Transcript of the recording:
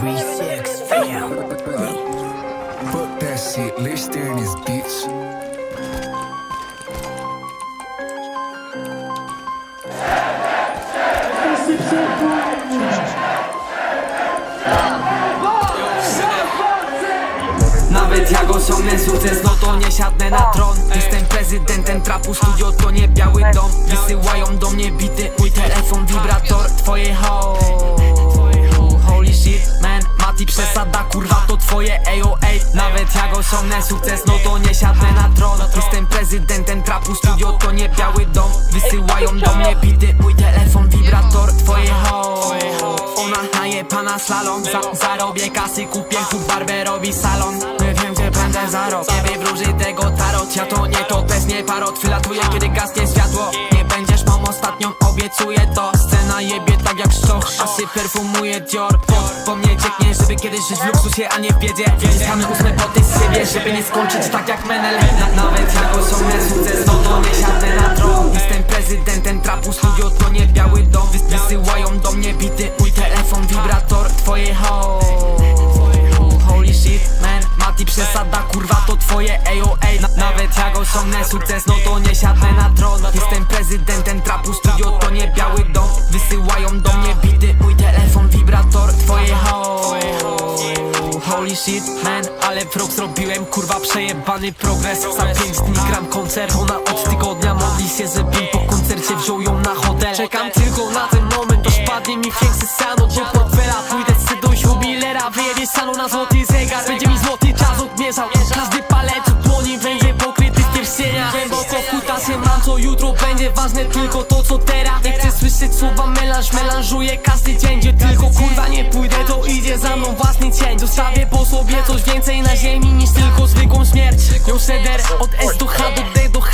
36 fam. Fuck that shit, let's stare in this bitch. Nawet jak osiągnę sukces, no to nie siadnę na tron Jestem prezydentem trapu, studio to nie biały dom Wysyłają do mnie bity, mój telefon, wibrator Twoje ho twoje AOA Nawet jak osiągnę sukces, no to nie siadnę na tron. Jestem prezydentem trapu, studio to nie biały dom. Wysyłają do mnie bity, mój telefon, wibrator Twoje ho. Ona naje pana slalom. Za, Zarobię kasy, kupię chłop barberowi salon. Wiem gdzie będę za Nie wywróży tego tarot. Ja to nie to bez nie parot. Wylatuję kiedy gasnie światło. Nie będziesz mam ostatnią, obiecuję to Scena jebie tak jak szczoch A się perfumuje Dior. Pot po mnie cieknie, żeby kiedyś żyć w luksusie, a nie w biedzie. Ściskamy ósme poty z siebie, żeby nie skończyć tak jak Menel. Na, Nawet jak osiągnę sukces, no to nie siadnę na tron. Jestem prezydentem trapu, studio to nie biały dom. Wys- Wysyłają do mnie bity, mój telefon, wibrator, twoje ho Holy shit, man, Mati przesada, kurwa to twoje AOA Na, Nawet jak osiągnę sukces, no to nie siadnę na tron. Jestem prezydentem bity, mój telefon, wibrator, twoje ho. Holy shit, man, ale frog zrobiłem, kurwa przejebany progres. Za pięć dni gram koncert, ona od tygodnia modli się, żebym po koncercie wziął ją na hotel. Czekam tylko na ten moment, aż padnie mi piękny sano Do portfela pójdę se do jubilera, wyjebie sano na złoty będzie ważne tylko to co teraz. Nie chcę słyszeć słowa melanż, melanżuję każdy dzień Gdzie tylko kurwa nie pójdę, to idzie za mną własny cień. Zostawię po sobie coś więcej na ziemi niż tylko zwykłą śmierć. Ją seder od S do H do D do H